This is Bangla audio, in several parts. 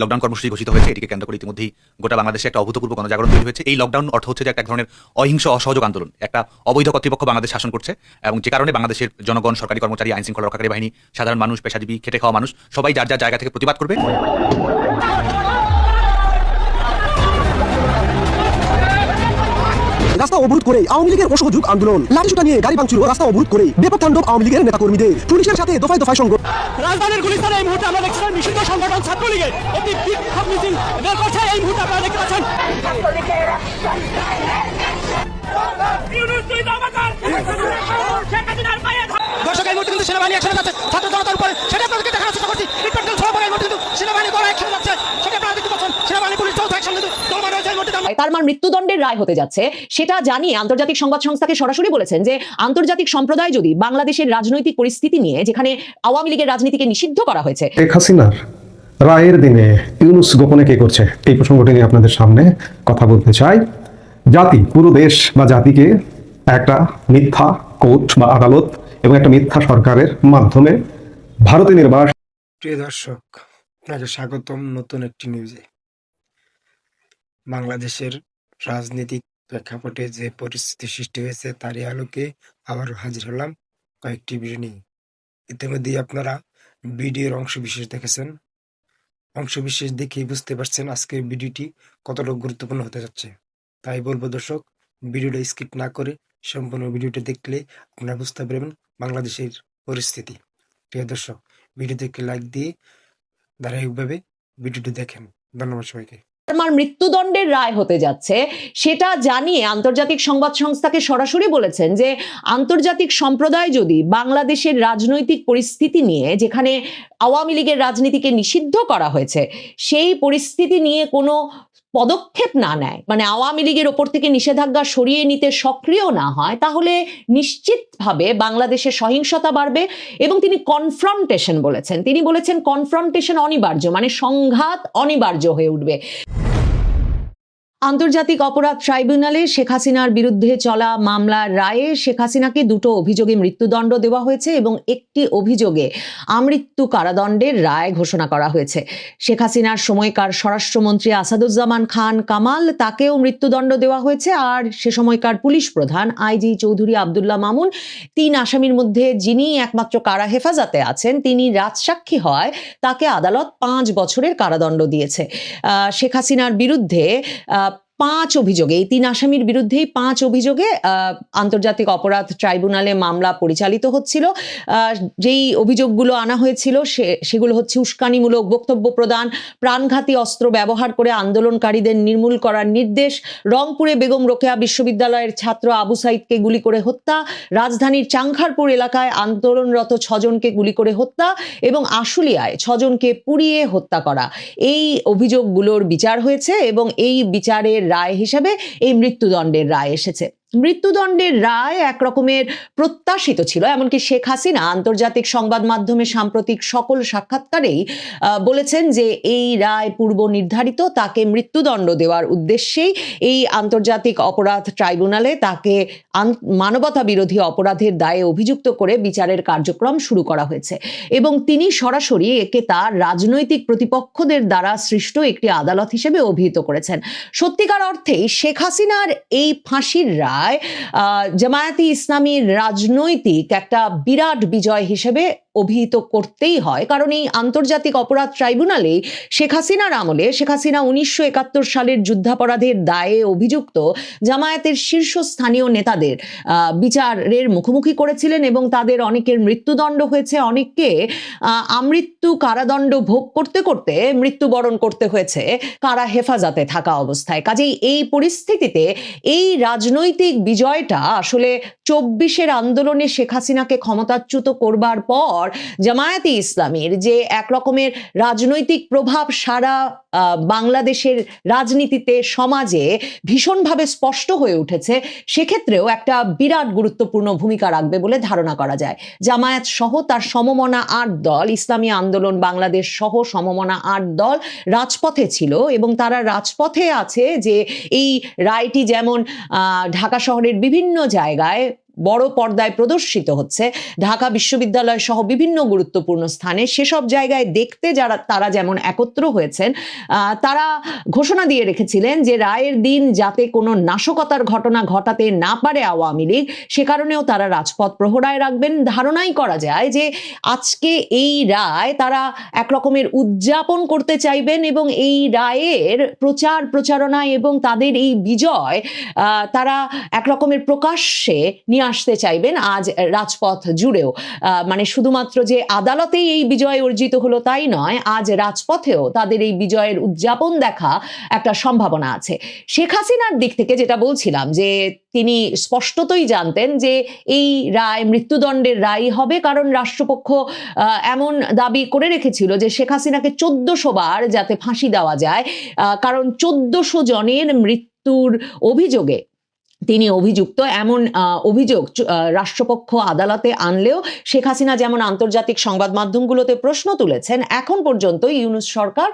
লকডাউন কর্মসূচি ঘোষিত হয়েছে, এটিকে কেন্দ্র করে ইতিমধ্যেই গোটা বাংলাদেশে একটা অভূতপূর্ব গণজাগরণ তৈরি হয়েছে। এই লকডাউন অর্থ হচ্ছে যে একটা এক ধরনের অহিংস অসহযোগ আন্দোলন, একটা অবৈধ কর্তৃপক্ষ বাংলাদেশ শাসন করছে এবং যে কারণে বাংলাদেশের জনগণ, সরকারি কর্মচারী আইন শৃঙ্খলা রক্ষাকারী বাহিনী, সাধারণ মানুষ, পেশাজীবী, খেটে খাওয়া মানুষ, সবাই যার যার জায়গা থেকে প্রতিবাদ করবে। রাস্তা অবরোধ করে আওয়ামী লীগের অসহযোগ আন্দোলন। লাঠিসুটা নিয়ে গাড়ি ভাঙচুর রাস্তা অবরোধ করে ব্যাপক তাণ্ডব আওয়ামী লীগের নেতাকর্মীদের। পুলিশের সাথে দফায় দফায় সংঘর্ষ রাজধানীর গুলিস্তানে এই মুহূর্তে আমরা দেখছিলাম নিষিদ্ধ সংগঠন ছাত্রলীগের একটি বিক্ষোভ মিছিল। বের করছে এই মুহূর্তে আপনারা দেখতে পাচ্ছেন। সেনাবাহিনী একসাথে ছাত্র জনতার উপরে সেটা আপনাদেরকে দেখানোর চেষ্টা সেনাবাহিনী করা একসাথে সেটা আপনারা দেখতে পাচ্ছেন সেনাবাহিনী পুলিশ চলছে একসঙ্গে কিন্তু দলমান রয়েছে এই মুহূর্তে আমরা তার মান মৃত্যুদণ্ডের রায় হতে যাচ্ছে সেটা জানিয়ে আন্তর্জাতিক সংবাদ সংস্থাকে সরাসরি বলেছেন যে আন্তর্জাতিক সম্প্রদায় যদি বাংলাদেশের রাজনৈতিক পরিস্থিতি নিয়ে যেখানে আওয়ামী লীগের রাজনীতিকে নিষিদ্ধ করা হয়েছে। শেখ হাসিনার রায়ের দিনে ইউনুস গোপনে কে করছে? এই প্রসঙ্গটি নিয়ে আপনাদের সামনে কথা বলতে চাই। জাতি পুরো দেশ বা জাতিকে একটা মিথ্যা কোর্ট বা আদালত এবং একটা মিথ্যা সরকারের মাধ্যমে ভারতে নির্বাস প্রিয় দর্শক আপনাকে স্বাগতম নতুন একটি নিউজে বাংলাদেশের রাজনৈতিক প্রেক্ষাপটে যে পরিস্থিতি সৃষ্টি হয়েছে, তারই আলোকে আবারও হাজির হলাম কয়েকটি ভিডিও নিয়ে। ইতিমধ্যেই আপনারা ভিডিওর অংশ বিশেষ দেখেছেন। অংশ বিশেষ দেখেই বুঝতে পারছেন আজকের ভিডিওটি কতটা গুরুত্বপূর্ণ হতে যাচ্ছে। তাই বলব দর্শক ভিডিওটা স্কিপ না করে সম্পূর্ণ ভিডিওটা দেখলে আপনারা বুঝতে পারবেন বাংলাদেশের পরিস্থিতি। প্রিয় দর্শক ভিডিও দেখে লাইক দিয়ে ধারাবাহিকভাবে ভিডিওটি দেখেন। ধন্যবাদ সবাইকে। আমার মৃত্যুদণ্ডের রায় হতে যাচ্ছে, সেটা জানিয়ে আন্তর্জাতিক সংবাদ সংস্থাকে সরাসরি বলেছেন যে আন্তর্জাতিক সম্প্রদায় যদি বাংলাদেশের রাজনৈতিক পরিস্থিতি নিয়ে, যেখানে আওয়ামী লীগের রাজনীতিকে নিষিদ্ধ করা হয়েছে, সেই পরিস্থিতি নিয়ে কোনো পদক্ষেপ না নেয় মানে আওয়ামী লীগের ওপর থেকে নিষেধাজ্ঞা সরিয়ে নিতে সক্রিয় না হয়, তাহলে নিশ্চিতভাবে বাংলাদেশে সহিংসতা বাড়বে এবং তিনি কনফ্রন্টেশন বলেছেন। তিনি বলেছেন কনফ্রন্টেশন অনিবার্য মানে সংঘাত অনিবার্য হয়ে উঠবে। আন্তর্জাতিক অপরাধ ট্রাইব্যুনালে শেখ হাসিনার বিরুদ্ধে চলা মামলার রায়ে শেখ হাসিনাকে দুটো অভিযোগে মৃত্যুদণ্ড দেওয়া হয়েছে এবং একটি অভিযোগে আমৃত্যু কারাদণ্ডের রায় ঘোষণা করা হয়েছে। শেখ হাসিনার সময়কার স্বরাষ্ট্রমন্ত্রী আসাদুজ্জামান খান কামাল তাকেও মৃত্যুদণ্ড দেওয়া হয়েছে আর সে সময়কার পুলিশ প্রধান আইজি চৌধুরী আবদুল্লাহ মামুন, তিন আসামির মধ্যে যিনি একমাত্র কারা হেফাজতে আছেন, তিনি রাজসাক্ষী হয় তাকে আদালত পাঁচ বছরের কারাদণ্ড দিয়েছে। শেখ হাসিনার বিরুদ্ধে পাঁচ অভিযোগে, এই তিন আসামির বিরুদ্ধেই পাঁচ অভিযোগে আন্তর্জাতিক অপরাধ ট্রাইব্যুনালে মামলা পরিচালিত হচ্ছিল। যেই অভিযোগগুলো আনা হয়েছিল, সে, সেগুলো হচ্ছে উস্কানিমূলক বক্তব্য প্রদান, প্রাণঘাতী অস্ত্র ব্যবহার করে আন্দোলনকারীদের নির্মূল করার নির্দেশ, রংপুরে বেগম রোকেয়া বিশ্ববিদ্যালয়ের ছাত্র আবু সাইদকে গুলি করে হত্যা, রাজধানীর চাংখারপুর এলাকায় আন্দোলনরত ছজনকে গুলি করে হত্যা এবং আশুলিয়ায় ছজনকে পুড়িয়ে হত্যা করা। এই অভিযোগগুলোর বিচার হয়েছে এবং এই বিচারের রায় হিসাবে এই মৃত্যুদণ্ডের রায় এসেছে। মৃত্যুদণ্ডের রায় এক রকমের প্রত্যাশিত ছিল, এমনকি শেখ হাসিনা আন্তর্জাতিক সংবাদ মাধ্যমে সাম্প্রতিক সকল সাক্ষাৎকারেই বলেছেন যে এই রায় পূর্ব নির্ধারিত, তাকে মৃত্যুদণ্ড দেওয়ার উদ্দেশ্যেই এই আন্তর্জাতিক অপরাধ ট্রাইব্যুনালে তাকে মানবতা বিরোধী অপরাধের দায়ে অভিযুক্ত করে বিচারের কার্যক্রম শুরু করা হয়েছে। এবং তিনি সরাসরি একে তার রাজনৈতিক প্রতিপক্ষদের দ্বারা সৃষ্ট একটি আদালত হিসেবে অভিহিত করেছেন। সত্যিকার অর্থেই শেখ হাসিনার এই ফাঁসির রায় আহ, জামায়াতি ইসলামীর রাজনৈতিক একটা বিরাট বিজয় হিসেবে অভিহিত করতেই হয়। কারণ এই আন্তর্জাতিক অপরাধ ট্রাইব্যুনালে শেখ হাসিনার আমলে শেখ হাসিনা উনিশশো একাত্তর সালের যুদ্ধাপরাধের দায়ে অভিযুক্ত জামায়াতের শীর্ষস্থানীয় নেতাদের বিচারের মুখোমুখি করেছিলেন এবং তাদের অনেকের মৃত্যুদণ্ড হয়েছে অনেককে আমৃত্যু কারাদণ্ড ভোগ করতে করতে মৃত্যুবরণ করতে হয়েছে কারা হেফাজতে থাকা অবস্থায়। কাজেই এই পরিস্থিতিতে এই রাজনৈতিক বিজয়টা আসলে চব্বিশের আন্দোলনে শেখ হাসিনাকে ক্ষমতাচ্যুত করবার পর জামায়াতে ইসলামের যে এক রকমের রাজনৈতিক প্রভাব সারা বাংলাদেশের রাজনীতিতে সমাজে ভীষণভাবে স্পষ্ট হয়ে উঠেছে, সেক্ষেত্রেও একটা বিরাট গুরুত্বপূর্ণ ভূমিকা রাখবে বলে ধারণা করা যায়। জামায়াত সহ তার সমমনা আট দল, ইসলামী আন্দোলন বাংলাদেশ সহ সমমনা আট দল রাজপথে ছিল এবং তারা রাজপথে আছে যে এই রায়টি যেমন ঢাকা শহরের বিভিন্ন জায়গায় বড় পর্দায় প্রদর্শিত হচ্ছে। ঢাকা বিশ্ববিদ্যালয় সহ বিভিন্ন গুরুত্বপূর্ণ স্থানে সেসব জায়গায় দেখতে যারা, তারা যেমন একত্র হয়েছেন তারা ঘোষণা দিয়ে রেখেছিলেন যে রায়ের দিন যাতে কোনো নাশকতার ঘটনা ঘটাতে না পারে আওয়ামী লীগ, সে কারণেও তারা রাজপথ প্রহরায় রাখবেন। ধারণাই করা যায় যে আজকে এই রায় তারা এক রকমের উদযাপন করতে চাইবেন এবং এই রায়ের প্রচার প্রচারণা এবং তাদের এই বিজয় তারা এক রকমের প্রকাশ্যে নিয়ে আসতে চাইবেন আজ রাজপথ জুড়েও। মানে শুধুমাত্র যে আদালতেই এই বিজয় অর্জিত হলো তাই নয়, আজ রাজপথেও তাদের এই বিজয়ের উদযাপন দেখা একটা সম্ভাবনা আছে। শেখ হাসিনার দিক থেকে যেটা বলছিলাম যে তিনি স্পষ্টতই জানতেন যে এই রায় মৃত্যুদণ্ডের রায় হবে, কারণ রাষ্ট্রপক্ষ এমন দাবি করে রেখেছিল যে শেখ হাসিনাকে চোদ্দশো বার যাতে ফাঁসি দেওয়া যায় কারণ চোদ্দশো জনের মৃত্যুর অভিযোগে তিনি অভিযুক্ত। এমন অভিযোগ রাষ্ট্রপক্ষ আদালতে আনলেও শেখ হাসিনা যেমন আন্তর্জাতিক সংবাদ মাধ্যমগুলোতে প্রশ্ন তুলেছেন, এখন পর্যন্ত ইউনুস সরকার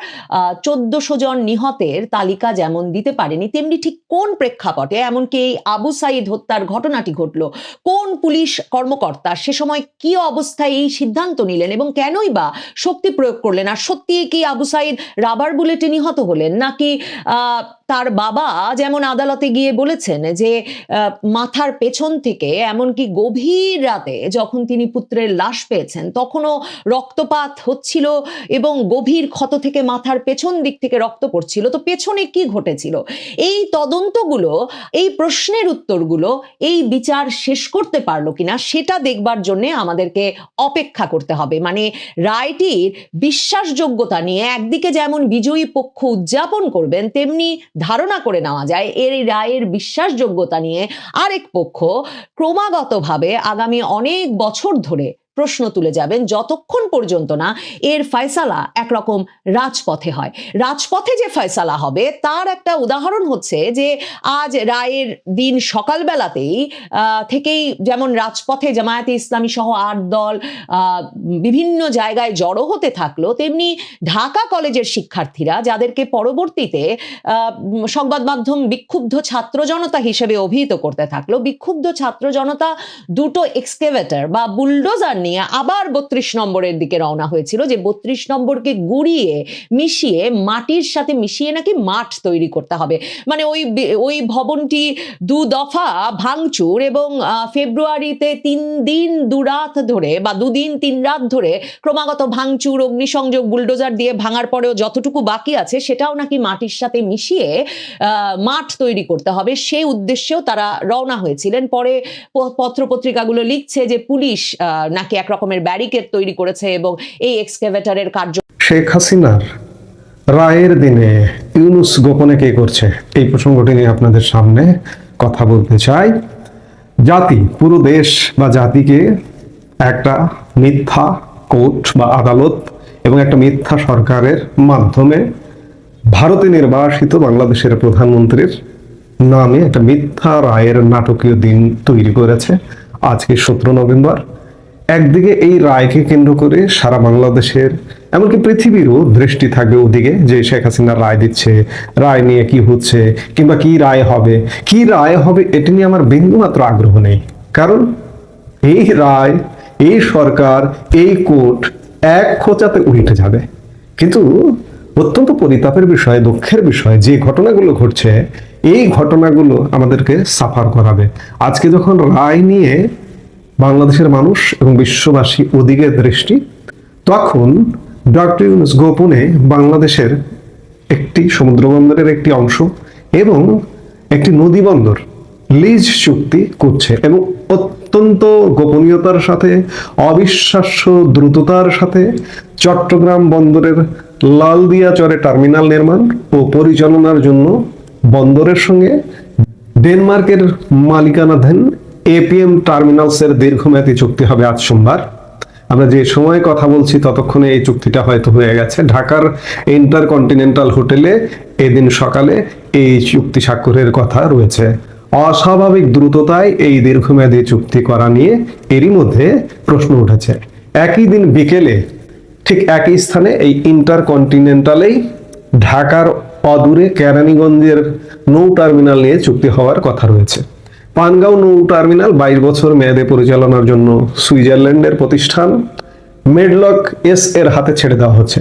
চোদ্দশো জন নিহতের তালিকা যেমন দিতে পারেনি, তেমনি ঠিক কোন প্রেক্ষাপটে? এমনকি এই আবু সাইদ হত্যার ঘটনাটি ঘটলো, কোন পুলিশ কর্মকর্তা সে সময় কি অবস্থায় এই সিদ্ধান্ত নিলেন এবং কেনই বা শক্তি প্রয়োগ করলেন? আর সত্যি কি আবু সাইদ রাবার বুলেটে নিহত হলেন? নাকি তার বাবা যেমন আদালতে গিয়ে বলেছেন যে মাথার পেছন থেকে, এমনকি গভীর রাতে যখন তিনি পুত্রের লাশ পেয়েছেন, তখনও রক্তপাত হচ্ছিল এবং গভীর ক্ষত থেকে মাথার পেছন দিক থেকে রক্ত পড়ছিল। তো পেছনে কি ঘটেছিল? এই তদন্তগুলো, এই প্রশ্নের উত্তরগুলো, এই বিচার শেষ করতে পারল কিনা, সেটা দেখবার জন্যে আমাদেরকে অপেক্ষা করতে হবে। মানে রায়টির বিশ্বাসযোগ্যতা নিয়ে একদিকে যেমন বিজয়ী পক্ষ উদযাপন করবেন, তেমনি ধারণা করে নেওয়া যায় এর রায়ের বিশ্বাসযোগ্যতা নিয়ে আরেক পক্ষ ক্রমাগতভাবে আগামী অনেক বছর ধরে প্রশ্ন তুলে যাবেন, যতক্ষণ পর্যন্ত না এর ফয়সালা একরকম রাজপথে হয়। রাজপথে যে ফয়সালা হবে, তার একটা উদাহরণ হচ্ছে যে, আজ রায়ের দিন সকালবেলাতেই থেকেই যেমন রাজপথে জামায়াতে ইসলামী সহ আট দল বিভিন্ন জায়গায় জড়ো হতে থাকল, তেমনি ঢাকা কলেজের শিক্ষার্থীরা যাদেরকে পরবর্তীতে সংবাদ মাধ্যম বিক্ষুব্ধ ছাত্র জনতা হিসেবে অভিহিত করতে থাকল, বিক্ষুব্ধ ছাত্র জনতা দুটো এক্সকেভেটর বা বুলডোজার নিয়ে আবার বত্রিশ নম্বরের দিকে রওনা হয়েছিল যে বত্রিশ নম্বরকে গুড়িয়ে মিশিয়ে মাটির সাথে মিশিয়ে নাকি মাঠ তৈরি করতে হবে। মানে ওই ওই ভবনটি দু দফা ভাঙচুর এবং ফেব্রুয়ারিতে তিন দিন দুরাত ধরে বা দুদিন তিন রাত ধরে ক্রমাগত ভাঙচুর অগ্নিসংযোগ বুলডোজার দিয়ে ভাঙার পরেও যতটুকু বাকি আছে সেটাও নাকি মাটির সাথে মিশিয়ে মাঠ তৈরি করতে হবে। সেই উদ্দেশ্যেও তারা রওনা হয়েছিলেন। পরে পত্রপত্রিকাগুলো লিখছে যে পুলিশ আহ, নাকি এক রকমের ব্যারিকেড তৈরি করেছে এবং এই এক্সকেভেটরের কার্য শেখ হাসিনার রায়ের দিনে ইউনুস গোপনে কে করছে? এই প্রসঙ্গটি নিয়ে আপনাদের সামনে কথা বলতে চাই। জাতি, পুরো দেশ বা জাতিকে একটা মিথ্যা কোর্ট বা আদালত এবং একটা মিথ্যা সরকারের মাধ্যমে ভারতে নির্বাসিত বাংলাদেশের প্রধানমন্ত্রীর নামে একটা মিথ্যা রায়ের নাটকীয় দিন তৈরি করেছে। আজকে সতেরো নভেম্বর। একদিকে এই রায়কে কেন্দ্র করে সারা বাংলাদেশের, এমনকি পৃথিবীরও দৃষ্টি থাকবে ওদিকে যে শেখ হাসিনা রায় দিচ্ছে, রায় নিয়ে কি হচ্ছে, কিংবা কি রায় হবে, কি রায় হবে এটি নিয়ে আমার বিন্দুমাত্র আগ্রহ নেই। কারণ এই রায়, এই সরকার, এই কোর্ট এক খোঁচাতে উল্টে যাবে। কিন্তু অত্যন্ত পরিতাপের বিষয়, দুঃখের বিষয়, যে ঘটনাগুলো ঘটছে, এই ঘটনাগুলো আমাদেরকে সাফার করাবে। আজকে যখন রায় নিয়ে বাংলাদেশের মানুষ এবং বিশ্ববাসী ওদিকে দৃষ্টি, তখন ডক্টর ইউনুস গোপনে বাংলাদেশের একটি সমুদ্র বন্দরের একটি অংশ এবং একটি নদী বন্দর লিজ চুক্তি করছে এবং অত্যন্ত গোপনীয়তার সাথে, অবিশ্বাস্য দ্রুততার সাথে চট্টগ্রাম বন্দরের লালদিয়া চরে টার্মিনাল নির্মাণ ও পরিচালনার জন্য বন্দরের সঙ্গে ডেনমার্কের মালিকানাধীন এপিএম টার্মিনালসের দীর্ঘমেয়াদী চুক্তি হবে আজ সোমবার। আমরা যে সময় কথা বলছি ততক্ষণে এই চুক্তিটা হয়তো হয়ে গেছে। ঢাকার ইন্টারকন্টিনেন্টাল হোটেলে এদিন সকালে এই চুক্তি স্বাক্ষরের কথা রয়েছে। অস্বাভাবিক দ্রুততায় এই দীর্ঘমেয়াদী চুক্তি করা নিয়ে এরই মধ্যে প্রশ্ন উঠেছে। একই দিন বিকেলে ঠিক একই স্থানে এই ইন্টারকন্টিনেন্টালেই ঢাকার অদূরে কেরানীগঞ্জের নৌ টার্মিনাল নিয়ে চুক্তি হওয়ার কথা রয়েছে। পানগাঁও নৌ টার্মিনাল বাইশ বছর মেয়াদে পরিচালনার জন্য সুইজারল্যান্ডের প্রতিষ্ঠান মেডলক এস এর হাতে ছেড়ে দেওয়া হচ্ছে।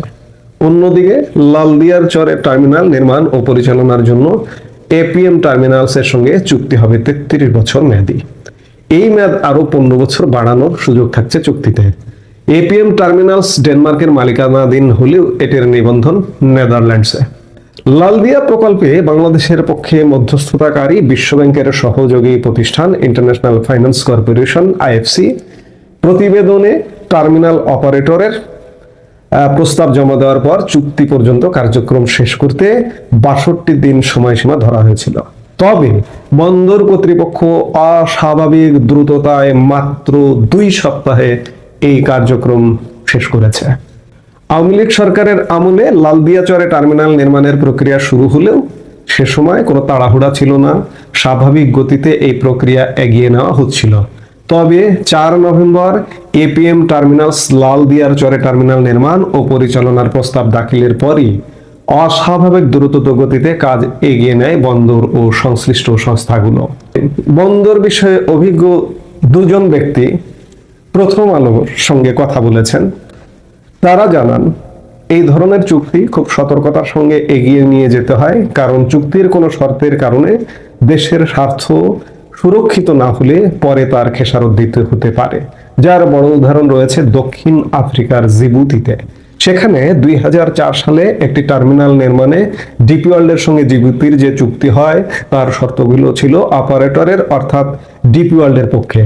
অন্যদিকে লালদিয়ার চরের টার্মিনাল নির্মাণ ও পরিচালনার জন্য এপিএম টার্মিনালস এর সঙ্গে চুক্তি হবে তেত্রিশ বছর মেয়াদী। এই মেয়াদ আরও পনেরো বছর বাড়ানোর সুযোগ থাকছে চুক্তিতে। এপিএম টার্মিনালস ডেনমার্কের মালিকানাধীন হলেও এটির নিবন্ধন নেদারল্যান্ডসে। লালদিয়া প্রকল্পে বাংলাদেশের পক্ষে মধ্যস্থতাকারী বিশ্বব্যাংকের সহযোগী প্রতিষ্ঠান ইন্টারন্যাশনাল ফাইন্যান্স কর্পোরেশন, আইএফসি, প্রতিবেদনে টার্মিনাল অপারেটরের প্রস্তাব জমা দেওয়ার পর চুক্তি পর্যন্ত কার্যক্রম শেষ করতে বাষট্টি দিন সময়সীমা ধরা হয়েছিল। তবে বন্দর কর্তৃপক্ষ অস্বাভাবিক দ্রুততায় মাত্র দুই সপ্তাহে এই কার্যক্রম শেষ করেছে। আওয়ামী লীগ সরকারের আমলে লালদিয়াচরে টার্মিনাল নির্মাণের প্রক্রিয়া শুরু হলেও সে সময় কোনো তাড়াহুড়া ছিল না। স্বাভাবিক গতিতে এই প্রক্রিয়া এগিয়ে নেওয়া হচ্ছিল। তবে চার নভেম্বর এপিএম টার্মিনালস লালদিয়ার চরে টার্মিনাল নির্মাণ ও পরিচালনার প্রস্তাব দাখিলের পরই অস্বাভাবিক দ্রুত গতিতে কাজ এগিয়ে নেয় বন্দর ও সংশ্লিষ্ট সংস্থাগুলো। বন্দর বিষয়ে অভিজ্ঞ দুজন ব্যক্তি প্রথম আলোর সঙ্গে কথা বলেছেন। তারা জানান, এই ধরনের চুক্তি খুব সতর্কতার সঙ্গে এগিয়ে নিয়ে যেতে হয়, কারণ চুক্তির কোনো শর্তের কারণে দেশের স্বার্থ সুরক্ষিত না হলে পরে তার খেসারত দিতে হতে পারে। যার বড় উদাহরণ রয়েছে দক্ষিণ আফ্রিকার জিবুতিতে। সেখানে দুই হাজার চার সালে একটি টার্মিনাল নির্মাণে ডিপি ওয়ার্ল্ডের সঙ্গে জিবুতির যে চুক্তি হয়, তার শর্তগুলো ছিল অপারেটরের, অর্থাৎ ডিপি ওয়ার্ল্ডের পক্ষে।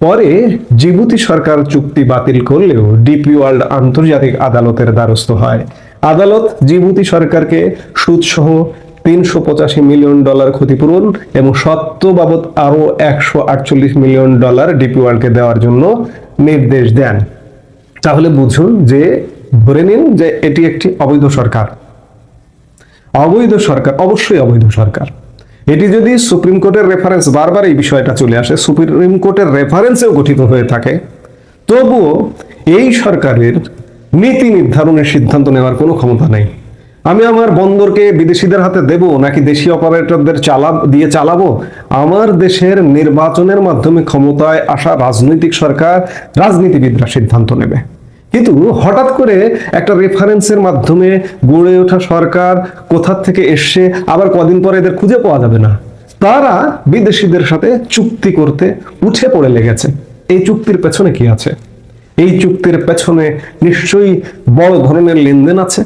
পরে জিবুতি সরকার চুক্তি বাতিল করলেও ডিপি ওয়ার্ল্ড আন্তর্জাতিক আদালতের দ্বারস্থ হয়। আদালত জিবুতি সরকারকে সুদসহ তিনশো পঁচাশি মিলিয়ন ডলার ক্ষতিপূরণ এবং সত্য বাবদ আরও একশো আটচল্লিশ মিলিয়ন ডলার ডিপি ওয়ার্ল্ডকে দেওয়ার জন্য নির্দেশ দেন। তাহলে বুঝুন যে, ধরে নিন যে এটি একটি অবৈধ সরকার। অবৈধ সরকার, অবশ্যই অবৈধ সরকার। এটি যদি সুপ্রিম কোর্টের রেফারেন্স বারবার এই বিষয়টা চলে আসে, সুপ্রিম কোর্টের রেফারেন্সেও গঠিত হয়ে থাকে। তবুও এই সরকারের নীতি নির্ধারণের সিদ্ধান্ত নেওয়ার কোনো ক্ষমতা নেই। আমি আমার বন্দরকে বিদেশিদের হাতে দেব নাকি দেশি অপারেটরদের চালা, দিয়ে চালাবো? আমার দেশের নির্বাচনের মাধ্যমে ক্ষমতায় আসা রাজনৈতিক সরকার রাজনীতিবিদরা সিদ্ধান্ত নেবে। কিন্তু হঠাৎ করে একটা রেফারেন্সের মাধ্যমে গড়ে ওঠা সরকার কোথা থেকে এসছে, আবার কদিন পরে এদের খুঁজে পাওয়া যাবে না। তারা বিদেশিদের সাথে চুক্তি করতে উঠে পড়ে লেগেছে। এই চুক্তির পেছনে কি আছে? এই চুক্তির পেছনে নিশ্চয়ই বড় ধরনের লেনদেন আছে।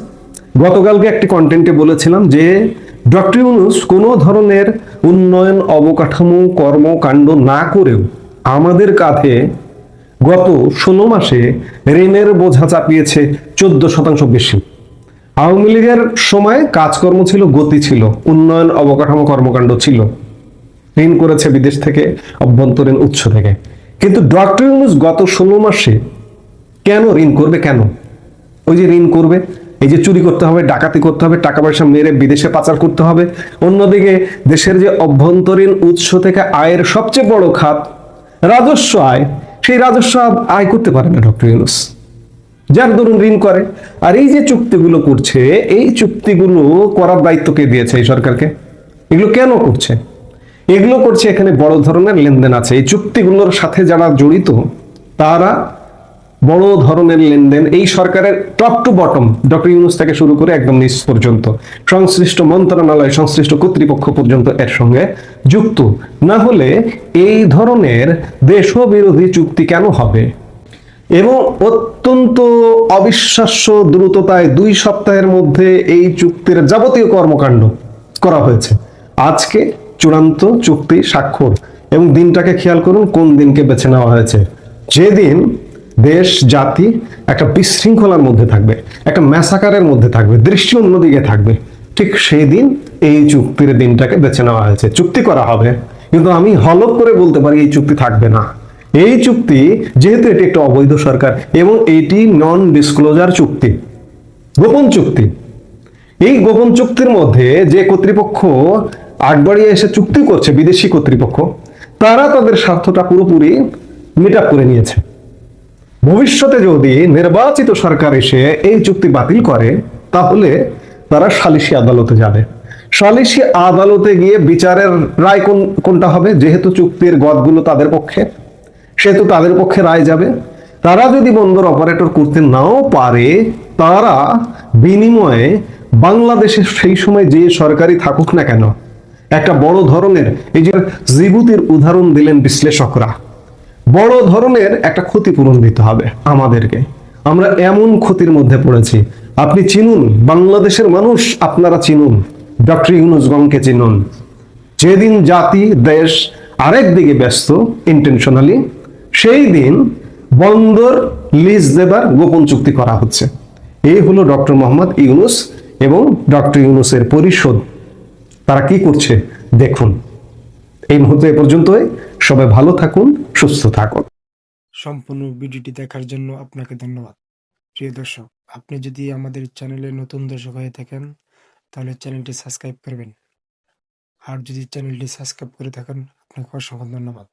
গতকালকে একটি কন্টেন্টে বলেছিলাম যে ডক্টর ইউনুস কোনো ধরনের উন্নয়ন, অবকাঠামো, কর্মকাণ্ড না করেও আমাদের কাঁধে গত ষোলো মাসে ঋণের বোঝা চাপিয়েছে চোদ্দ শতাংশ বেশি। আওয়ামী লীগের সময় কাজকর্ম ছিল, গতি ছিল, উন্নয়ন, অবকাঠামো কর্মকাণ্ড ছিল। ঋণ করেছে বিদেশ থেকে, অভ্যন্তরীণ উৎস থেকে। কিন্তু ডক্টর ইউনুস গত ষোলো মাসে কেন ঋণ করবে কেন? ওই যে ঋণ করবে, এই যে চুরি করতে হবে, ডাকাতি করতে হবে, টাকা পয়সা মেরে বিদেশে পাচার করতে হবে, অন্যদিকে দেশের যে অভ্যন্তরীণ উৎস থেকে আয়ের সবচেয়ে বড় খাত, রাজস্ব আয় সেই রাজস্ব আয় করতে পারে না ডক্টর ইউনুস। যার দরুন ঋণ করে। আর এই যে চুক্তিগুলো করছে, এই চুক্তিগুলো করার দায়িত্বকে দিয়েছে এই সরকারকে? এগুলো কেন করছে? এগুলো করছে এখানে বড় ধরনের লেনদেন আছে। এই চুক্তিগুলোর সাথে যারা জড়িত, তারা বড় ধরনের লেনদেন এই সরকারের top to bottom doctor Yunus থেকে শুরু করে একদম নিচ পর্যন্ত, সংশ্লিষ্ট মন্ত্রণালয়, সংশ্লিষ্ট কর্তৃপক্ষ পর্যন্ত এর সঙ্গে যুক্ত। না হলে এই ধরনের দেশবিরোধী চুক্তি কেন হবে? এবং অত্যন্ত অবিশ্বাস্য দ্রুততায় দুই সপ্তাহের মধ্যে এই চুক্তির যাবতীয় কর্মকাণ্ড করা হয়েছে। আজকে চূড়ান্ত চুক্তি স্বাক্ষর। এবং দিনটাকে খেয়াল করুন, কোন দিনকে বেছে নেওয়া হয়েছে? যেদিন দেশ, জাতি একটা বিশৃঙ্খলার মধ্যে থাকবে, একটা ম্যাসাকারের মধ্যে থাকবে, দৃষ্টি অন্যদিকে থাকবে। ঠিক সেই দিন এই চুক্তির দিনটাকে বেছে নেওয়া হয়েছে। চুক্তি করা হবে। কিন্তু আমি হলপ করে বলতে পারি এই চুক্তি থাকবে না। এই চুক্তি যেহেতু এটি একটা অবৈধ সরকার এবং এটি নন ডিসক্লোজার চুক্তি, গোপন চুক্তি। এই গোপন চুক্তির মধ্যে যে কর্তৃপক্ষ আগবাড়িয়ে এসে চুক্তি করছে, বিদেশি কর্তৃপক্ষ, তারা তাদের স্বার্থটা পুরোপুরি মিট করে নিয়েছে। ভবিষ্যতে যদি নির্বাচিত সরকার এসে এই চুক্তি বাতিল করে, তাহলে তারা সালিসি আদালতে যাবে। সালিসি আদালতে গিয়ে বিচারের রায় কোন, কোনটা হবে? যেহেতু চুক্তির গদগুলো তাদের পক্ষে, সেহেতু তাদের পক্ষে রায় যাবে। তারা যদি বন্দর অপারেটর করতে নাও পারে, তারা বিনিময়ে বাংলাদেশে সেই সময় যে সরকারি থাকুক না কেন, একটা বড় ধরনের এই যে জিবুতির উদাহরণ দিলেন বিশ্লেষকরা। বড় ধরনের একটা ক্ষতিপূরণ দিতে হবে আমাদেরকে। আমরা এমন ক্ষতির মধ্যে পড়েছি। আপনি চিনুন, বাংলাদেশের মানুষ আপনারা চিনুন। ডক্টর ইউনুসগংকে চিনুন। যেদিন জাতি, দেশ আরেক দিকে ব্যস্ত ইন্টেনশনালি সেই দিন বন্দর লিজ দেবার গোপন চুক্তি করা হচ্ছে। এই হলো ডক্টর মোহাম্মদ ইউনুস এবং ডক্টর ইউনুসের পরিষদ তারা কি করছে? দেখুন। এই মুহূর্তে এ পর্যন্তই। সবাই ভালো থাকুন, সুস্থ থাকুন। সম্পূর্ণ ভিডিওটি দেখার জন্য আপনাকে ধন্যবাদ। প্রিয় দর্শক, আপনি যদি আমাদের চ্যানেলে নতুন দর্শক হয়ে থাকেন, তাহলে চ্যানেলটি সাবস্ক্রাইব করবেন। আর যদি চ্যানেলটি সাবস্ক্রাইব করে থাকেন, আপনাকে অসংখ্য ধন্যবাদ।